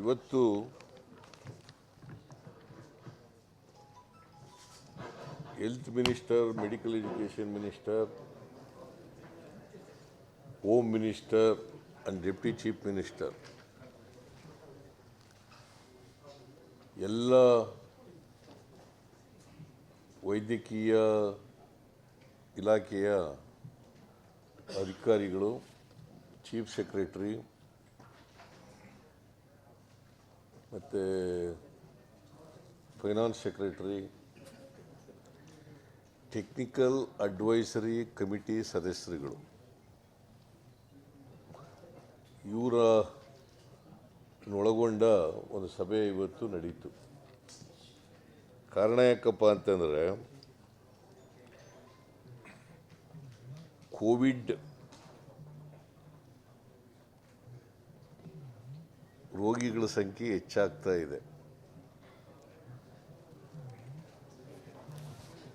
ಇವತ್ತು health minister, medical education minister, home minister and deputy chief minister. ಎಲ್ಲ ವೈದ್ಯಕೀಯ ಇಲಾಖೆಯ ಅಧಿಕಾರಿಗಳು, ಚೀಫ್ ಸೆಕ್ರೆಟರಿ ಮತ್ತು finance secretary, technical advisory committee ಸದಸ್ಯರುಗಳು. ಇವರ ಒಳಗೊಂಡ ಒಂದು ಸಭೆ ಇವತ್ತು ನಡೀತು. ಕಾರಣ ಯಾಕಪ್ಪ ಅಂತಂದರೆ, ಕೋವಿಡ್ ರೋಗಿಗಳ ಸಂಖ್ಯೆ ಹೆಚ್ಚಾಗ್ತಾ ಇದೆ.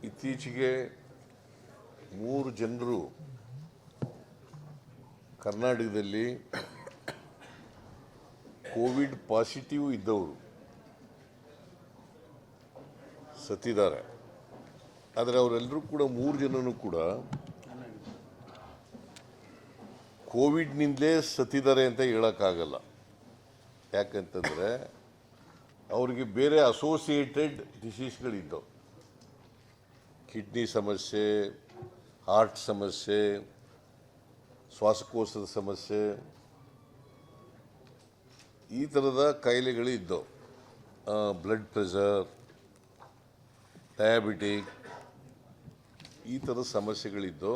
ಇತ್ತೀಚೆಗೆ ಮೂರು ಜನರು ಕರ್ನಾಟಕದಲ್ಲಿ ಕೋವಿಡ್ ಪಾಸಿಟಿವ್ ಇದ್ದವರು ಸತ್ತಿದ್ದಾರೆ. ಆದರೆ ಅವರೆಲ್ಲರೂ ಕೂಡ ಮೂರು ಜನನೂ ಕೂಡ ಕೋವಿಡ್ನಿಂದಲೇ ಸತ್ತಿದ್ದಾರೆ ಅಂತ ಹೇಳೋಕ್ಕಾಗಲ್ಲ. ಯಾಕಂತಂದರೆ ಅವರಿಗೆ ಬೇರೆ ಅಸೋಸಿಯೇಟೆಡ್ ಡಿಸೀಸ್ಗಳಿದ್ದವು ಕಿಡ್ನಿ ಸಮಸ್ಯೆ ಹಾರ್ಟ್ ಸಮಸ್ಯೆ, ಶ್ವಾಸಕೋಶದ ಸಮಸ್ಯೆ, ಈ ಥರದ ಕಾಯಿಲೆಗಳು ಇದ್ದವು. ಬ್ಲಡ್ ಪ್ರೆಷರ್ ಡಯಾಬಿಟಿಕ್ ಈ ಥರದ ಸಮಸ್ಯೆಗಳಿದ್ದು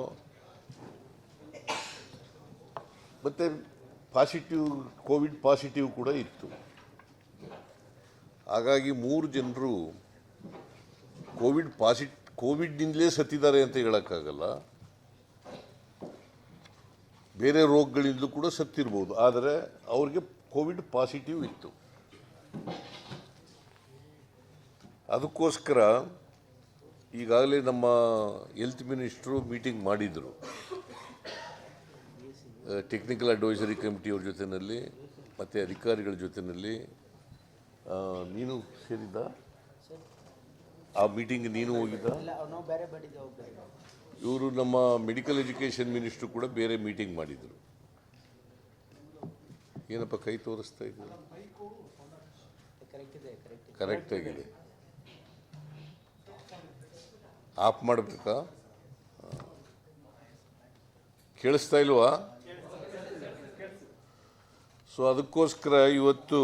ಮತ್ತು ಪಾಸಿಟಿವ್, ಕೋವಿಡ್ ಪಾಸಿಟಿವ್ ಕೂಡ ಇತ್ತು. ಹಾಗಾಗಿ ಮೂರು ಜನರು ಕೋವಿಡ್ ಪಾಸಿಟ್, ಕೋವಿಡ್ನಿಂದಲೇ ಸತ್ತಿದ್ದಾರೆ ಅಂತ ಹೇಳೋಕ್ಕಾಗಲ್ಲ. ಬೇರೆ ರೋಗಗಳಿಂದಲೂ ಕೂಡ ಸತ್ತಿರ್ಬೋದು. ಆದರೆ ಅವ್ರಿಗೆ ಕೋವಿಡ್ ಪಾಸಿಟಿವ್ ಇತ್ತು. ಅದಕ್ಕೋಸ್ಕರ ಈಗಾಗಲೇ ನಮ್ಮ ಹೆಲ್ತ್ ಮಿನಿಸ್ಟ್ರು ಮೀಟಿಂಗ್ ಮಾಡಿದರು. ಟೆಕ್ನಿಕಲ್ ಅಡ್ವೈಸರಿ ಕಮಿಟಿಯವ್ರ ಜೊತೆಯಲ್ಲಿ ಮತ್ತು ಅಧಿಕಾರಿಗಳ ಜೊತೆಯಲ್ಲಿ ನೀನು ಸೇರಿದ್ದ? ಆ ಮೀಟಿಂಗ್ ನೀನು ಹೋಗಿದ್ದ? ಇವರು ನಮ್ಮ ಮೆಡಿಕಲ್ ಎಜುಕೇಷನ್ ಮಿನಿಸ್ಟ್ರು ಕೂಡ ಬೇರೆ ಮೀಟಿಂಗ್ ಮಾಡಿದರು. ಏನಪ್ಪ, ಕೈ ತೋರಿಸ್ತಾ ಇದ್ದಾರೆ? ಕರೆಕ್ಟ್ ಇದೆ ಕರೆಕ್ಟ್ ಇದೆ ಕರೆಕ್ಟ್ ಆಗಿದೆ. ಆಫ್ ಮಾಡಬೇಕಾ? ಕೇಳಿಸ್ತಾ ಇಲ್ವಾ? ಸೊ ಅದಕ್ಕೋಸ್ಕರ ಇವತ್ತು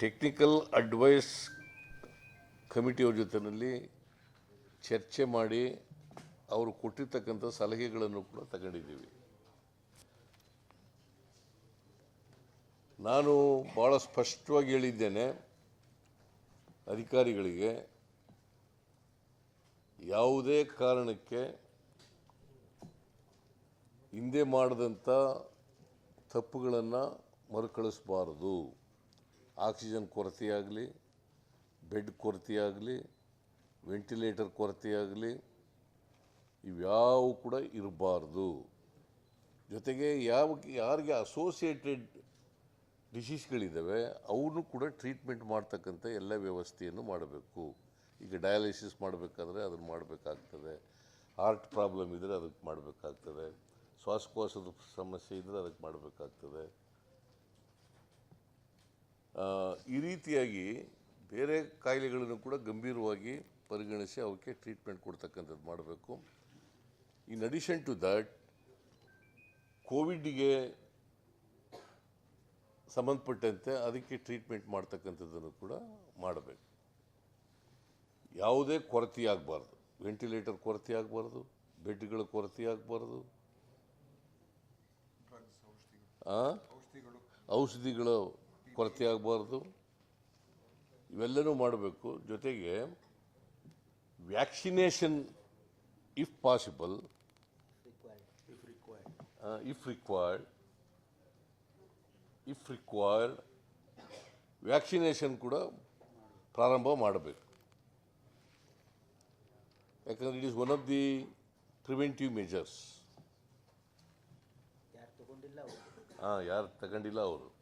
ಟೆಕ್ನಿಕಲ್ ಅಡ್ವೈಸ್ ಕಮಿಟಿಯವ್ರ ಜೊತೆಯಲ್ಲಿ ಚರ್ಚೆ ಮಾಡಿ ಅವರು ಕೊಟ್ಟಿರ್ತಕ್ಕಂಥ ಸಲಹೆಗಳನ್ನು ಕೂಡ ತಗೊಂಡಿದ್ದೀವಿ. ನಾನು ಭಾಳ ಸ್ಪಷ್ಟವಾಗಿ ಹೇಳಿದ್ದೇನೆ ಅಧಿಕಾರಿಗಳಿಗೆ ಯಾವುದೇ ಕಾರಣಕ್ಕೆ ಹಿಂದೆ ಮಾಡಿದಂಥ ತಪ್ಪುಗಳನ್ನು ಮರುಕಳಿಸಬಾರದು. ಆಕ್ಸಿಜನ್ ಕೊರತೆಯಾಗಲಿ, ಬೆಡ್ ಕೊರತೆಯಾಗಲಿ, ವೆಂಟಿಲೇಟರ್ ಕೊರತೆಯಾಗಲಿ, ಇವ್ಯಾವು ಕೂಡ ಇರಬಾರ್ದು. ಜೊತೆಗೆ ಯಾವ ಯಾರಿಗೆ ಅಸೋಸಿಯೇಟೆಡ್ ಡಿಸೀಸ್ಗಳಿದ್ದಾವೆ ಅವನು ಕೂಡ ಟ್ರೀಟ್ಮೆಂಟ್ ಮಾಡ್ತಕ್ಕಂಥ ಎಲ್ಲ ವ್ಯವಸ್ಥೆಯನ್ನು ಮಾಡಬೇಕು. ಈಗ ಡಯಾಲಿಸಿಸ್ ಮಾಡಬೇಕಾದ್ರೆ ಅದನ್ನು ಮಾಡಬೇಕಾಗ್ತದೆ. ಹಾರ್ಟ್ ಪ್ರಾಬ್ಲಮ್ ಇದ್ದರೆ ಅದಕ್ಕೆ ಮಾಡಬೇಕಾಗ್ತದೆ. ಶ್ವಾಸಕೋಶದ ಸಮಸ್ಯೆ ಇದ್ದರೆ ಅದಕ್ಕೆ ಮಾಡಬೇಕಾಗ್ತದೆ. ಈ ರೀತಿಯಾಗಿ ಬೇರೆ ಕಾಯಿಲೆಗಳನ್ನು ಕೂಡ ಗಂಭೀರವಾಗಿ ಪರಿಗಣಿಸಿ ಅವಕ್ಕೆ ಟ್ರೀಟ್ಮೆಂಟ್ ಕೊಡ್ತಕ್ಕಂಥದ್ದು ಮಾಡಬೇಕು. ಇನ್ ಅಡಿಷನ್ ಟು ದಟ್ ಕೋವಿಡ್ಗೆ ಸಂಬಂಧಪಟ್ಟಂತೆ ಅದಕ್ಕೆ ಟ್ರೀಟ್ಮೆಂಟ್ ಮಾಡ್ತಕ್ಕಂಥದ್ದನ್ನು ಕೂಡ ಮಾಡಬೇಕು. ಯಾವುದೇ ಕೊರತೆ ಆಗಬಾರ್ದು ವೆಂಟಿಲೇಟರ್ ಕೊರತೆ ಆಗಬಾರ್ದು ಬೆಡ್ಗಳ ಕೊರತೆ ಆಗಬಾರ್ದು ಔಷಧಿಗಳ ಕೊರತೆ ಆಗಬಾರ್ದು ಇವೆಲ್ಲನೂ ಮಾಡಬೇಕು. ಜೊತೆಗೆ vaccination if possible if required if required vaccination ಕೂಡ ಪ್ರಾರಂಭ ಮಾಡಬೇಕು. ಯಾಕಂದರೆ it is one of the preventive measures. ಹಾಂ ಯಾರು ತಗೊಂಡಿಲ್ಲ ಅವರು.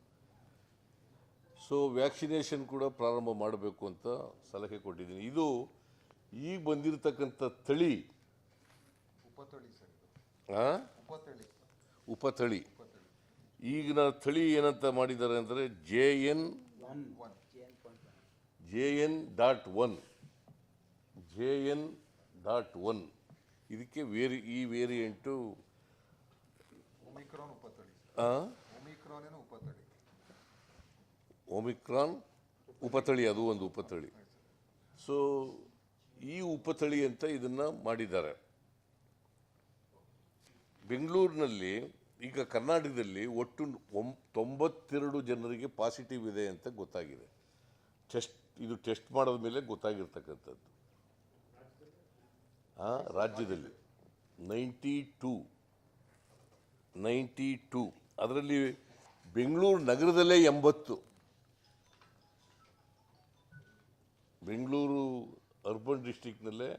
ಸೊ ವ್ಯಾಕ್ಸಿನೇಷನ್ ಕೂಡ ಪ್ರಾರಂಭ ಮಾಡಬೇಕು ಅಂತ ಸಲಹೆ ಕೊಟ್ಟಿದ್ದೀನಿ. ಇದು ಈಗ ಬಂದಿರತಕ್ಕಂಥ ತಳಿ. ಆ? ಉಪತಳಿ. ಉಪತಳಿ. ಈಗಿನ ತಳಿ ಏನಂತ ಮಾಡಿದ್ದಾರೆ ಅಂದರೆ J N. J N dot one J N dot one ಇದಕ್ಕೆ ವೇರಿ ಈ ವೇರಿಯಂಟು ಒಮಿಕ್ರಾನ್ ಉಪತಳಿ ಅದು ಒಂದು ಉಪತಳಿ. ಸೊ ಈ ಉಪತಳಿ ಅಂತ ಇದನ್ನು ಮಾಡಿದ್ದಾರೆ. ಬೆಂಗಳೂರಿನಲ್ಲಿ ಈಗ ಕರ್ನಾಟಕದಲ್ಲಿ ಒಟ್ಟು ಒಂ ತೊಂಬತ್ತೆರಡು ಜನರಿಗೆ ಪಾಸಿಟಿವ್ ಇದೆ ಅಂತ ಗೊತ್ತಾಗಿದೆ. ಟೆಸ್ಟ್ ಇದು ಟೆಸ್ಟ್ ಮಾಡಿದ ಮೇಲೆ ಗೊತ್ತಾಗಿರ್ತಕ್ಕಂಥದ್ದು. ರಾಜ್ಯದಲ್ಲಿ. Ninety two. Ninety two. ಅದರಲ್ಲಿ ಬೆಂಗಳೂರು ನಗರದಲ್ಲೇ ಎಂಬತ್ತು. ಬೆಂಗಳೂರು ಅರ್ಬನ್ ಡಿಸ್ಟಿಕ್ನಲ್ಲೇ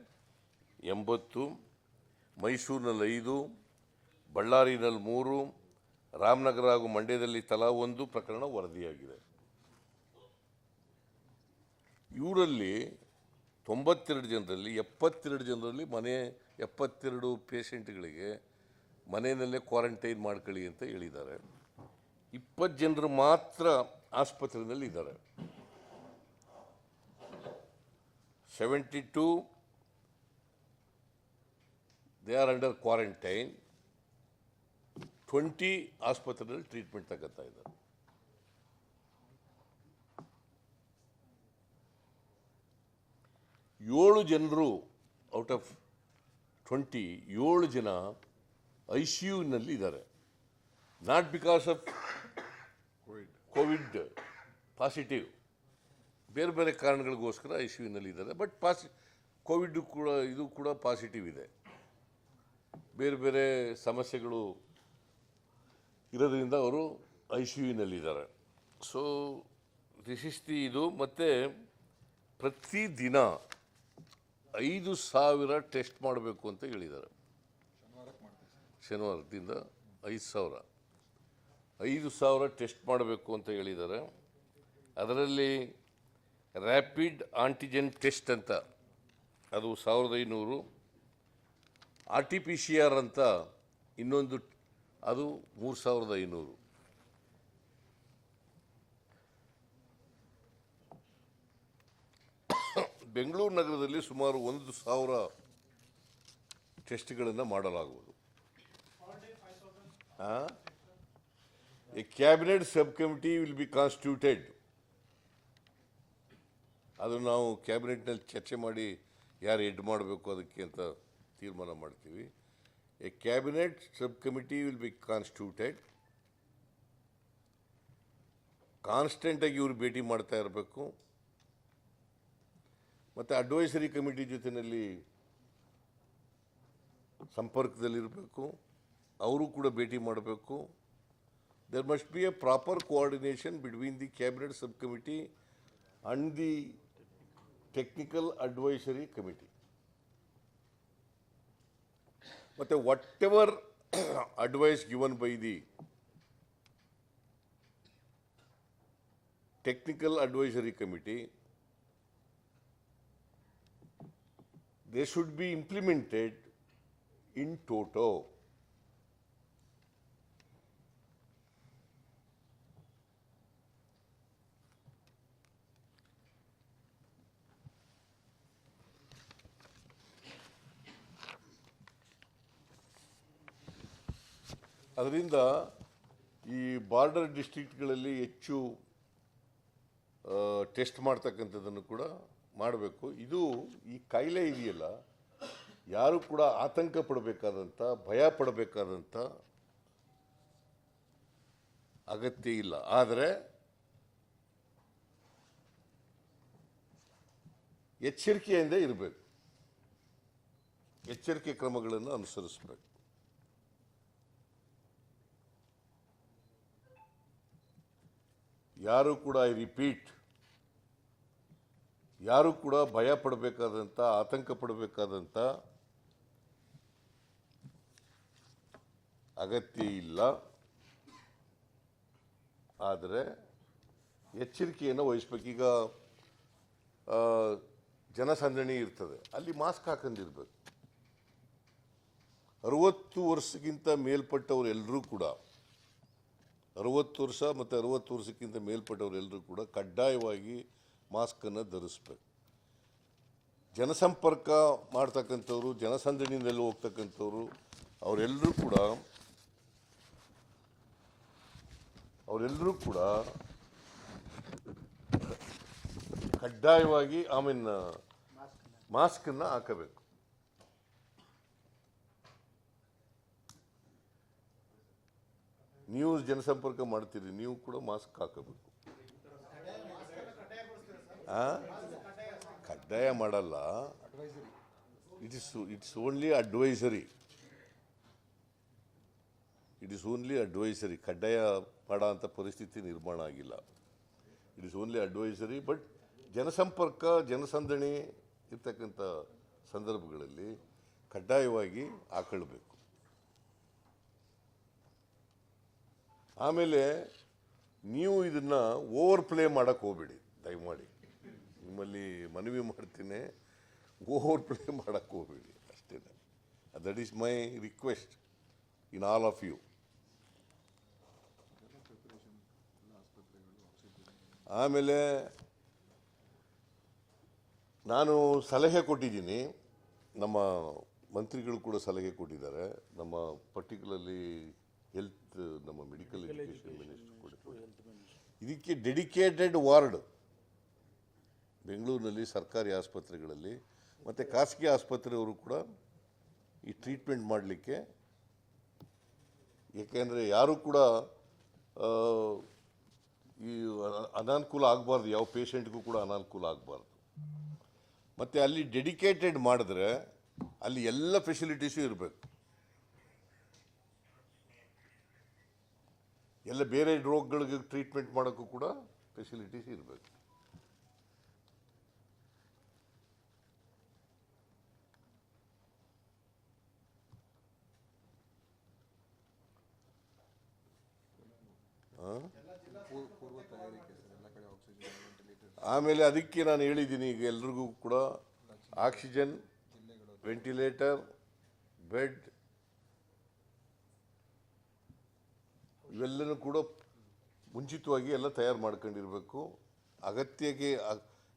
ಎಂಬತ್ತು, ಮೈಸೂರಿನಲ್ಲಿ ಐದು, ಬಳ್ಳಾರಿನಲ್ಲಿ ಮೂರು, ರಾಮನಗರ ಹಾಗೂ ಮಂಡ್ಯದಲ್ಲಿ ತಲಾ ಒಂದು ಪ್ರಕರಣ ವರದಿಯಾಗಿದೆ. ಇವರಲ್ಲಿ ತೊಂಬತ್ತೆರಡು ಜನರಲ್ಲಿ, ಎಪ್ಪತ್ತೆರಡು ಜನರಲ್ಲಿ ಮನೆ, ಎಪ್ಪತ್ತೆರಡು ಪೇಷಂಟ್ಗಳಿಗೆ ಮನೆಯಲ್ಲೇ ಕ್ವಾರಂಟೈನ್ ಮಾಡ್ಕೊಳ್ಳಿ ಅಂತ ಹೇಳಿದ್ದಾರೆ. ಇಪ್ಪತ್ತು ಜನರು ಮಾತ್ರ ಆಸ್ಪತ್ರೆಯಲ್ಲಿ ಇದ್ದಾರೆ. Seventy two, they are under quarantine. Twenty ಆಸ್ಪತ್ರೆಯಲ್ಲಿ ಟ್ರೀಟ್ಮೆಂಟ್ ತಗೋತಾ ಇದ್ದಾರೆ. ಏಳು ಜನರು ಔಟ್ ಆಫ್ ಟ್ವೆಂಟಿ, ಏಳು ಜನ ಐ ಸಿ ಯುನಲ್ಲಿ ಇದ್ದಾರೆ. Not because of COVID positive ಬೇರೆ ಬೇರೆ ಕಾರಣಗಳಿಗೋಸ್ಕರ ಐ ಸಿ ಯುನಲ್ಲಿ ಇದ್ದಾರೆ. ಬಟ್ ಪಾಸಿ ಕೋವಿಡ್ ಕೂಡ, ಇದು ಕೂಡ ಪಾಸಿಟಿವ್ ಇದೆ. ಬೇರೆ ಬೇರೆ ಸಮಸ್ಯೆಗಳು ಇರೋದ್ರಿಂದ ಅವರು ಐ ಸಿ ಯುನಲ್ಲಿದ್ದಾರೆ ಸೊ ದಿಶಿಸ್ತಿ ಇದು. ಮತ್ತು ಪ್ರತಿದಿನ ಐದು ಸಾವಿರ ಟೆಸ್ಟ್ ಮಾಡಬೇಕು ಅಂತ ಹೇಳಿದ್ದಾರೆ. ಶನಿವಾರದಿಂದ ಐದು ಸಾವಿರ. ಐದು ಸಾವಿರ ಟೆಸ್ಟ್ ಮಾಡಬೇಕು ಅಂತ ಹೇಳಿದ್ದಾರೆ. ಅದರಲ್ಲಿ ರ್ಯಾಪಿಡ್ ಆಂಟಿಜೆನ್ ಟೆಸ್ಟ್ ಅಂತ, ಅದು ಸಾವಿರದ ಐನೂರು. R T P C R ಅಂತ ಇನ್ನೊಂದು, ಅದು ಮೂರು ಸಾವಿರದ ಐನೂರು. ಬೆಂಗಳೂರು ನಗರದಲ್ಲಿ ಸುಮಾರು ಒಂದು ಸಾವಿರ ಟೆಸ್ಟ್ಗಳನ್ನು ಮಾಡಲಾಗುವುದು. A cabinet sub committee will be constituted ಅದು ನಾವು ಕ್ಯಾಬಿನೆಟ್ನಲ್ಲಿ ಚರ್ಚೆ ಮಾಡಿ ಯಾರು ಎಡ್ ಮಾಡಬೇಕು ಅದಕ್ಕೆ ಅಂತ ತೀರ್ಮಾನ ಮಾಡ್ತೀವಿ. A cabinet sub committee will be constituted ಕಾನ್ಸ್ಟೆಂಟಾಗಿ ಇವರು ಭೇಟಿ ಮಾಡ್ತಾ ಇರಬೇಕು. ಮತ್ತು ಅಡ್ವೈಸರಿ ಕಮಿಟಿ ಜೊತೆಯಲ್ಲಿ ಸಂಪರ್ಕದಲ್ಲಿರಬೇಕು. ಅವರು ಕೂಡ ಭೇಟಿ ಮಾಡಬೇಕು there must be a proper coordination between the cabinet sub committee and the technical advisory committee ಮತ್ತು whatever advice given by the technical advisory committee they should be implemented in toto. ಅದರಿಂದ ಈ border ಡಿಸ್ಟ್ರಿಕ್ಟ್ಗಳಲ್ಲಿ ಹೆಚ್ಚು test ಮಾಡ್ತಕ್ಕಂಥದ್ದನ್ನು ಕೂಡ ಮಾಡಬೇಕು. ಇದು ಈ ಕಾಯಿಲೆ ಇದೆಯಲ್ಲ, ಯಾರು ಕೂಡ ಆತಂಕ ಪಡಬೇಕಾದಂಥ, ಭಯ ಪಡಬೇಕಾದಂಥ ಅಗತ್ಯ ಇಲ್ಲ. ಆದರೆ ಎಚ್ಚರಿಕೆಯಿಂದ ಇರಬೇಕು. ಎಚ್ಚರಿಕೆ ಕ್ರಮಗಳನ್ನು ಅನುಸರಿಸಬೇಕು. ಯಾರು ಕೂಡ ಐ ರಿಪೀಟ್, ಯಾರು ಕೂಡ ಭಯ ಪಡಬೇಕಾದಂಥ ಆತಂಕ ಪಡಬೇಕಾದಂಥ ಅಗತ್ಯ ಇಲ್ಲ. ಆದರೆ ಎಚ್ಚರಿಕೆಯನ್ನು ವಹಿಸ್ಬೇಕು. ಈಗ ಜನಸಂದಣಿ ಇರ್ತದೆ. ಅಲ್ಲಿ ಮಾಸ್ಕ್ ಹಾಕೊಂಡಿರ್ಬೇಕು ಅರುವತ್ತು ವರ್ಷಕ್ಕಿಂತ ಮೇಲ್ಪಟ್ಟವ್ರು ಎಲ್ಲರೂ ಕೂಡ ಅರುವತ್ತು ವರ್ಷ ಮತ್ತು ಅರವತ್ತು ವರ್ಷಕ್ಕಿಂತ ಮೇಲ್ಪಟ್ಟವರೆಲ್ಲರೂ ಕೂಡ ಕಡ್ಡಾಯವಾಗಿ ಮಾಸ್ಕನ್ನು ಧರಿಸ್ಬೇಕು. ಜನಸಂಪರ್ಕ ಮಾಡ್ತಕ್ಕಂಥವ್ರು, ಜನಸಂದಣಿಯಿಂದಲೂ ಹೋಗ್ತಕ್ಕಂಥವ್ರು ಅವರೆಲ್ಲರೂ ಕೂಡ ಅವರೆಲ್ಲರೂ ಕೂಡ ಕಡ್ಡಾಯವಾಗಿ ಆಮೇಲೆ ಮಾಸ್ಕನ್ನು ಹಾಕಬೇಕು. ನೀವು ಜನಸಂಪರ್ಕ ಮಾಡ್ತೀರಿ, ನೀವು ಕೂಡ ಮಾಸ್ಕ್ ಹಾಕಬೇಕು? ಕಡ್ಡಾಯ ಮಾಡಲ್ಲ. It is it's only advisory it is only advisory ಕಡ್ಡಾಯ ಮಾಡೋ ಅಂಥ ಪರಿಸ್ಥಿತಿ ನಿರ್ಮಾಣ ಆಗಿಲ್ಲ. It is only advisory but ಜನಸಂಪರ್ಕ, ಜನಸಂದಣಿ ಇರ್ತಕ್ಕಂಥ ಸಂದರ್ಭಗಳಲ್ಲಿ ಕಡ್ಡಾಯವಾಗಿ ಹಾಕೊಳ್ಬೇಕು. ಆಮೇಲೆ ನೀವು ಇದನ್ನು ಓವರ್ ಪ್ಲೇ ಮಾಡೋಕ್ಕೆ ಹೋಗ್ಬೇಡಿ, ದಯಮಾಡಿ. ನಿಮ್ಮಲ್ಲಿ ಮನವಿ ಮಾಡ್ತೀನಿ ಓವರ್ ಪ್ಲೇ ಮಾಡೋಕ್ಕೆ ಹೋಗ್ಬೇಡಿ, ಅಷ್ಟೇ that is my request in all of you ಆಮೇಲೆ ನಾನು ಸಲಹೆ ಕೊಟ್ಟಿದ್ದೀನಿ, ನಮ್ಮ ಮಂತ್ರಿಗಳು ಕೂಡ ಸಲಹೆ ಕೊಟ್ಟಿದ್ದಾರೆ, ನಮ್ಮ ಪರ್ಟಿಕ್ಯುಲರ್ಲಿ ಹೆಲ್ತ್ ನಮ್ಮ ಮೆಡಿಕಲ್ ಎಜುಕೇಷನ್ ಮಿನಿಸ್ಟರ್ ಕೊಟ್ಟಿದ್ದಾರೆ. ಇದಕ್ಕೆ ಡೆಡಿಕೇಟೆಡ್ ವಾರ್ಡ್ ಬೆಂಗಳೂರಿನಲ್ಲಿ ಸರ್ಕಾರಿ ಆಸ್ಪತ್ರೆಗಳಲ್ಲಿ ಮತ್ತು ಖಾಸಗಿ ಆಸ್ಪತ್ರೆಯವರು ಕೂಡ ಈ ಟ್ರೀಟ್ಮೆಂಟ್ ಮಾಡಲಿಕ್ಕೆ ಏಕೆಂದರೆ ಯಾರೂ ಕೂಡ ಈ ಅನ- ಅನಾನುಕೂಲ ಆಗಬಾರ್ದು ಯಾವ ಪೇಷಂಟ್ಗೂ ಕೂಡ ಅನಾನುಕೂಲ ಆಗಬಾರ್ದು. ಮತ್ತು ಅಲ್ಲಿ ಡೆಡಿಕೇಟೆಡ್ ಮಾಡಿದ್ರೆ ಅಲ್ಲಿ ಎಲ್ಲ ಫೆಸಿಲಿಟೀಸು ಇರಬೇಕು. ಎಲ್ಲ ಬೇರೆ ರೋಗಗಳಿಗೆ ಟ್ರೀಟ್ಮೆಂಟ್ ಮಾಡೋಕ್ಕೂ ಕೂಡ ಫೆಸಿಲಿಟೀಸ್ ಇರಬೇಕು. ಆಮೇಲೆ ಅದಕ್ಕೆ ನಾನು ಹೇಳಿದ್ದೀನಿ ಈಗ ಎಲ್ರಿಗೂ ಕೂಡ ಆಕ್ಸಿಜನ್, ವೆಂಟಿಲೇಟರ್, ಬೆಡ್ ಇವೆಲ್ಲನೂ ಕೂಡ ಮುಂಚಿತವಾಗಿ ಎಲ್ಲ ತಯಾರು ಮಾಡ್ಕೊಂಡಿರಬೇಕು. ಅಗತ್ಯಕ್ಕೆ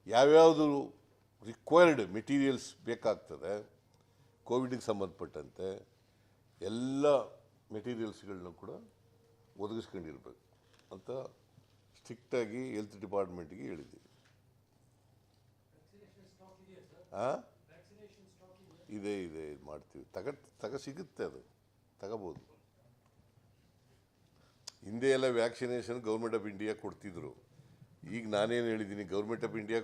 ಯಾವ್ಯಾವುದು ರಿಕ್ವೈರ್ಡ್ ಮೆಟೀರಿಯಲ್ಸ್ ಬೇಕಾಗ್ತದೆ ಕೋವಿಡಿಗೆ ಸಂಬಂಧಪಟ್ಟಂತೆ ಎಲ್ಲ ಮೆಟೀರಿಯಲ್ಸ್ಗಳನ್ನ ಕೂಡ ಒದಗಿಸ್ಕೊಂಡಿರ್ಬೇಕು ಅಂತ ಸ್ಟ್ರಿಕ್ಟಾಗಿ ಹೆಲ್ತ್ ಡಿಪಾರ್ಟ್ಮೆಂಟ್ಗೆ ಹೇಳಿದ್ದೀವಿ. ಹಾಂ ಇದೆ ಇದೆ, ಇದು ಮಾಡ್ತೀವಿ. ತಗ ತಗ ಸಿಗುತ್ತೆ ಅದು. ತಗೋಬೋದು. ಹಿಂದೆ ಎಲ್ಲ ವ್ಯಾಕ್ಸಿನೇಷನ್ ಗೌರ್ಮೆಂಟ್ ಆಫ್ ಇಂಡಿಯಾ ಕೊಡ್ತಿದ್ರು. ಈಗ ನಾನೇನು ಹೇಳಿದ್ದೀನಿ, ಗೌರ್ಮೆಂಟ್ ಆಫ್ ಇಂಡಿಯಾ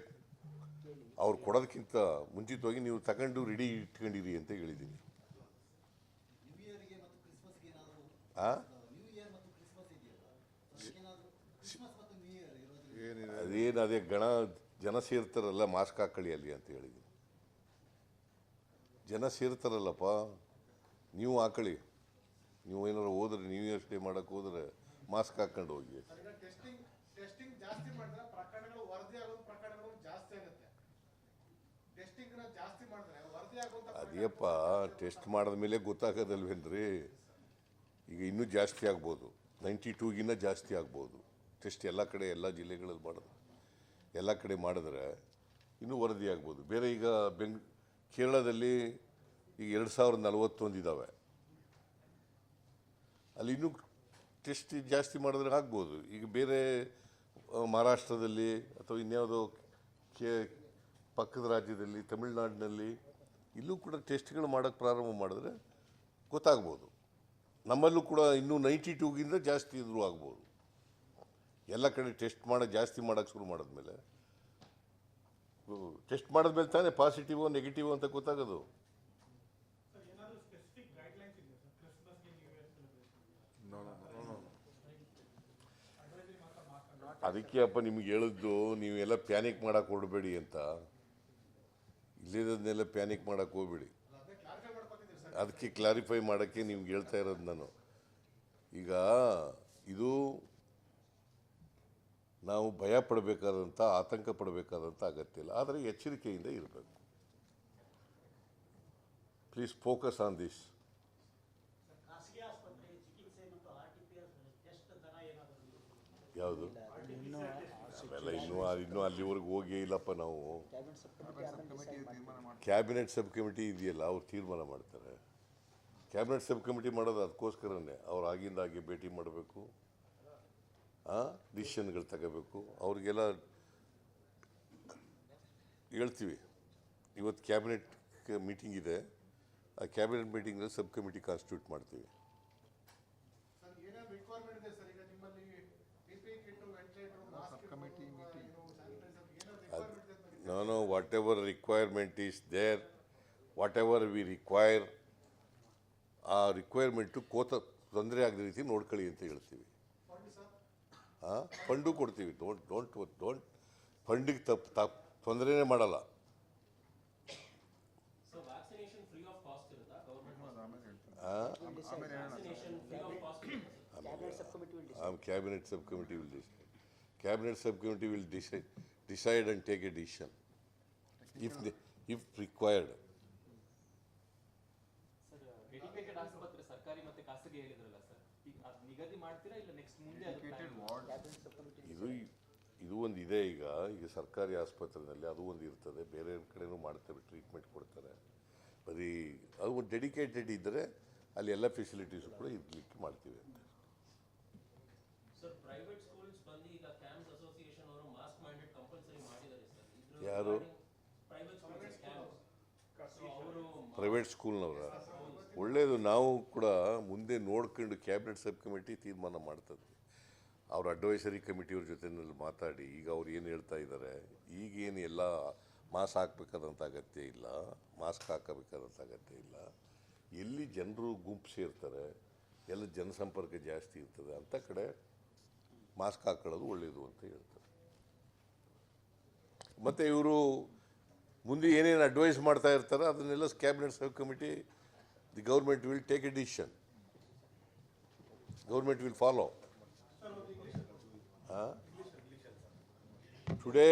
ಅವ್ರು ಕೊಡೋದಕ್ಕಿಂತ ಮುಂಚಿತವಾಗಿ ನೀವು ತಗೊಂಡು ರೆಡಿ ಇಟ್ಕೊಂಡಿರಿ ಅಂತ ಹೇಳಿದ್ದೀನಿ. ಅದೇನು ಅದೇ ಗಣ, ಜನ ಸೇರ್ತಾರಲ್ಲ ಮಾಸ್ಕ್ ಹಾಕೊಳ್ಳಿ ಅಲ್ಲಿ ಅಂತ ಹೇಳಿದ್ದೀನಿ. ಜನ ಸೇರ್ತಾರಲ್ಲಪ್ಪ, ನೀವು ಹಾಕೊಳ್ಳಿ. ನೀವು ಏನಾರು ಹೋದ್ರೆ ಇಯರ್ಸ್ ಡೇ ಮಾಡೋಕ್ಕೆ ಹೋದ್ರೆ ಮಾಸ್ಕ್ ಹಾಕೊಂಡು ಹೋಗಿ. ಅದೇಪ್ಪ ಟೆಸ್ಟ್ ಮಾಡಿದ ಮೇಲೆ ಗೊತ್ತಾಗೋದಲ್ವೇನ್ರಿ? ಈಗ ಇನ್ನೂ ಜಾಸ್ತಿ ಆಗ್ಬೋದು. ನೈಂಟಿ ಟೂಗಿನ್ನ ಜಾಸ್ತಿ ಆಗ್ಬೋದು. ಟೆಸ್ಟ್ ಎಲ್ಲ ಕಡೆ ಎಲ್ಲ ಜಿಲ್ಲೆಗಳಲ್ಲಿ ಮಾಡೋದು ಎಲ್ಲ ಕಡೆ ಮಾಡಿದ್ರೆ ಇನ್ನೂ ವರದಿ ಆಗ್ಬೋದು. ಬೇರೆ ಈಗ ಬೆಂಗ್ ಕೇರಳದಲ್ಲಿ ಈಗ ಎರಡು ಸಾವಿರದ ನಲವತ್ತೊಂದು ಇದ್ದಾವೆ ಅಲ್ಲಿ ಇನ್ನೂ ಟೆಸ್ಟ್ ಜಾಸ್ತಿ ಮಾಡಿದ್ರೆ ಆಗ್ಬೋದು. ಈಗ ಬೇರೆ ಮಹಾರಾಷ್ಟ್ರದಲ್ಲಿ ಅಥವಾ ಇನ್ಯಾವುದೋ ಕೆ, ಪಕ್ಕದ ರಾಜ್ಯದಲ್ಲಿ, ತಮಿಳುನಾಡಿನಲ್ಲಿ ಇಲ್ಲೂ ಕೂಡ ಟೆಸ್ಟ್ಗಳು ಮಾಡೋಕ್ಕೆ ಪ್ರಾರಂಭ ಮಾಡಿದ್ರೆ ಗೊತ್ತಾಗ್ಬೋದು. ನಮ್ಮಲ್ಲೂ ಕೂಡ ಇನ್ನೂ ನೈಂಟಿ ಟೂಗಿಂತ ಜಾಸ್ತಿ ಇದ್ರೂ ಆಗ್ಬೋದು. ಎಲ್ಲ ಕಡೆ ಟೆಸ್ಟ್ ಮಾಡೋ, ಜಾಸ್ತಿ ಮಾಡೋಕ್ಕೆ ಶುರು ಮಾಡಿದ್ಮೇಲೆ ಟೆಸ್ಟ್ ಮಾಡಿದ್ಮೇಲೆ ತಾನೇ ಪಾಸಿಟಿವ್, ನೆಗೆಟಿವ್ ಅಂತ ಗೊತ್ತಾಗೋದು. ಅದಕ್ಕೆ ಅಪ್ಪ ನಿಮ್ಗೆ ಹೇಳಿದ್ದು ನೀವೆಲ್ಲ ಪ್ಯಾನಿಕ್ ಮಾಡಕ್ಕೆ ಹೊರಡಬೇಡಿ ಅಂತ. ಇಲ್ಲಿರೋದನ್ನೆಲ್ಲ ಪ್ಯಾನಿಕ್ ಮಾಡೋಕೆ ಹೋಗ್ಬೇಡಿ. ಅದಕ್ಕೆ ಕ್ಲಾರಿಫೈ ಮಾಡೋಕ್ಕೆ ನಿಮ್ಗೆ ಹೇಳ್ತಾ ಇರೋದು ನಾನು. ಈಗ ಇದು ನಾವು ಭಯ ಪಡಬೇಕಾದಂಥ ಆತಂಕ ಪಡಬೇಕಾದಂಥ ಅಗತ್ಯ ಇಲ್ಲ. ಆದರೆ ಎಚ್ಚರಿಕೆಯಿಂದ ಇರಬೇಕು. ಪ್ಲೀಸ್ ಫೋಕಸ್ ಆನ್ ದಿಸ್ ಖಾಸಗಿ ಅವೆಲ್ಲ ಇನ್ನೂ ಇನ್ನೂ ಅಲ್ಲಿವರೆಗೂ ಹೋಗೇ ಇಲ್ಲಪ್ಪ ನಾವು. ಕ್ಯಾಬಿನೆಟ್ ಸಬ್ ಕಮಿಟಿ ಇದೆಯಲ್ಲ ಅವ್ರು ತೀರ್ಮಾನ ಮಾಡ್ತಾರೆ. ಕ್ಯಾಬಿನೆಟ್ ಸಬ್ ಕಮಿಟಿ ಮಾಡೋದು ಅದಕ್ಕೋಸ್ಕರನೇ ಅವ್ರು ಆಗಿಂದಾಗೆ ಭೇಟಿ ಮಾಡಬೇಕು. ಡಿಸಿಷನ್ಗಳು ತಗೋಬೇಕು. ಅವ್ರಿಗೆಲ್ಲ ಹೇಳ್ತೀವಿ. ಇವತ್ತು ಕ್ಯಾಬಿನೆಟ್ ಮೀಟಿಂಗ್ ಇದೆ. ಆ ಕ್ಯಾಬಿನೆಟ್ ಮೀಟಿಂಗಲ್ಲಿ ಸಬ್ ಕಮಿಟಿ ಕಾನ್ಸ್ಟಿಟ್ಯೂಟ್ ಮಾಡ್ತೀವಿ ಸರ್ ಏನೇನು ರಿಕ್ವೈರ್ಮೆಂಟ್ ಇದೆ ಸರ್ ಈಗ ನಿಮ್ಮಲ್ಲಿ P P kit ventilator mask committee meeting. Sanitiser ಏನೋ ರಿಕ್ವೈರ್ಮೆಂಟ್ ಇದೆ ಅಂತ No, no, whatever requirement is there, whatever we require, ಆ ರಿಕ್ವೈರ್ಮೆಂಟು ಕೋತ ತೊಂದರೆ ಆಗದ ರೀತಿ ನೋಡ್ಕೊಳ್ಳಿ ಅಂತ ಹೇಳ್ತೀವಿ. ಫಂಡ್ ಸರ್ ಹಾಂ ಫಂಡು ಕೊಡ್ತೀವಿ. ಡೋಂಟ್ ಡೋಂಟ್ ಡೋಂಟ್ ಫಂಡಿಗೆ ತಪ್ಪು ತಪ್ಪು ತೊಂದರೆನೇ ಮಾಡಲ್ಲ. So vaccination free of cost ಇರುತ್ತಾ? ಗೌರ್ಮೆಂಟ್ ಅದು ಆಮೇಲೆ ಹೇಳ್ತೀನಿ. ಆ? ಆಮೇಲೆ ಹೇಳೋಣ vaccination free of cost cabinet sub committee will ಆ cabinet sub committee will decide cabinet sub committee will decide decide and take a decision. If, if if required. Dedicated ಆಸ್ಪತ್ರೆ ಸರ್ಕಾರಿ ಮತ್ತೆ ಖಾಸಗಿ ಹೇಳಿದ್ರಲ್ಲ ಸರ್ ಈಗ ನಿಗದಿ ಮಾಡ್ತೀರಾ ಇಲ್ಲ ನೆಕ್ಸ್ಟ್ ಮುಂದೆ ಅದು ವಾರ್ಡ್ ಕ್ಯಾಬಿನೆಟ್ ಸಬ್ ಕಮಿಟಿ ಇದು ಇದು ಒಂದು ಇದೆ ಈಗ. ಈಗ ಸರ್ಕಾರಿ ಆಸ್ಪತ್ರೆಯಲ್ಲಿ ಅದು ಒಂದು ಇರ್ತದೆ. ಬೇರೆ ಕಡೆನೂ ಮಾಡ್ತಾರೆ ಟ್ರೀಟ್ಮೆಂಟ್ ಕೊಡ್ತಾರೆ. ಬರೀ ಅದು ಒಂದು ಡೆಡಿಕೇಟೆಡ್ ಇದ್ದರೆ ಅಲ್ಲಿ ಎಲ್ಲ ಫೆಸಿಲಿಟೀಸು ಕೂಡ ಇರ್ಲಿಕ್ಕೆ ಮಾಡ್ತೀವಿ ಅಂತ ಸರ್ ಪ್ರೈವೇಟ್ ಸ್ಕೂಲ್ಸ್ ಬಂದು ಈಗ ಕ್ಯಾಂಪ್ಸ್ ಅಸೋಸಿಯೇಷನ್ ಅವರು ಮಾಸ್ಕ್ ಮ್ಯಾಂಡೇಟ್ ಕಂಪಲ್ಸರಿ ಮಾಡಿದ್ದಾರೆ ಸರ್ ಇದ್ರ ಯಾರು? ಪ್ರೈವೇಟ್ ಸ್ಕೂಲ್ನವರ ಒಳ್ಳೆಯದು ನಾವು ಕೂಡ ಮುಂದೆ ನೋಡ್ಕೊಂಡು ಕ್ಯಾಬಿನೆಟ್ ಸಬ್ ಕಮಿಟಿ ತೀರ್ಮಾನ ಮಾಡ್ತದೆ. ಅವ್ರ ಅಡ್ವೈಸರಿ ಕಮಿಟಿಯವ್ರ ಜೊತೆನಲ್ಲಿ ಮಾತಾಡಿ, ಈಗ ಅವ್ರು ಏನು ಹೇಳ್ತಾ ಇದ್ದಾರೆ, ಈಗೇನು ಎಲ್ಲ ಮಾಸ್ಕ್ ಹಾಕ್ಬೇಕಾದಂಥ ಅಗತ್ಯ ಇಲ್ಲ ಮಾಸ್ಕ್ ಹಾಕಬೇಕಾದಂಥ ಅಗತ್ಯ ಇಲ್ಲ. ಎಲ್ಲಿ ಜನರು ಗುಂಪು ಸೇರ್ತಾರೆ, ಎಲ್ಲ ಜನಸಂಪರ್ಕ ಜಾಸ್ತಿ ಇರ್ತದೆ ಅಂಥ ಕಡೆ ಮಾಸ್ಕ್ ಹಾಕೊಳ್ಳೋದು ಒಳ್ಳೆಯದು ಅಂತ ಹೇಳ್ತಾರೆ. ಮತ್ತು ಇವರು ಮುಂದೆ ಏನೇನು ಅಡ್ವೈಸ್ ಮಾಡ್ತಾ ಇರ್ತಾರೆ ಅದನ್ನೆಲ್ಲ cabinet sub committee the government will take a decision government will follow today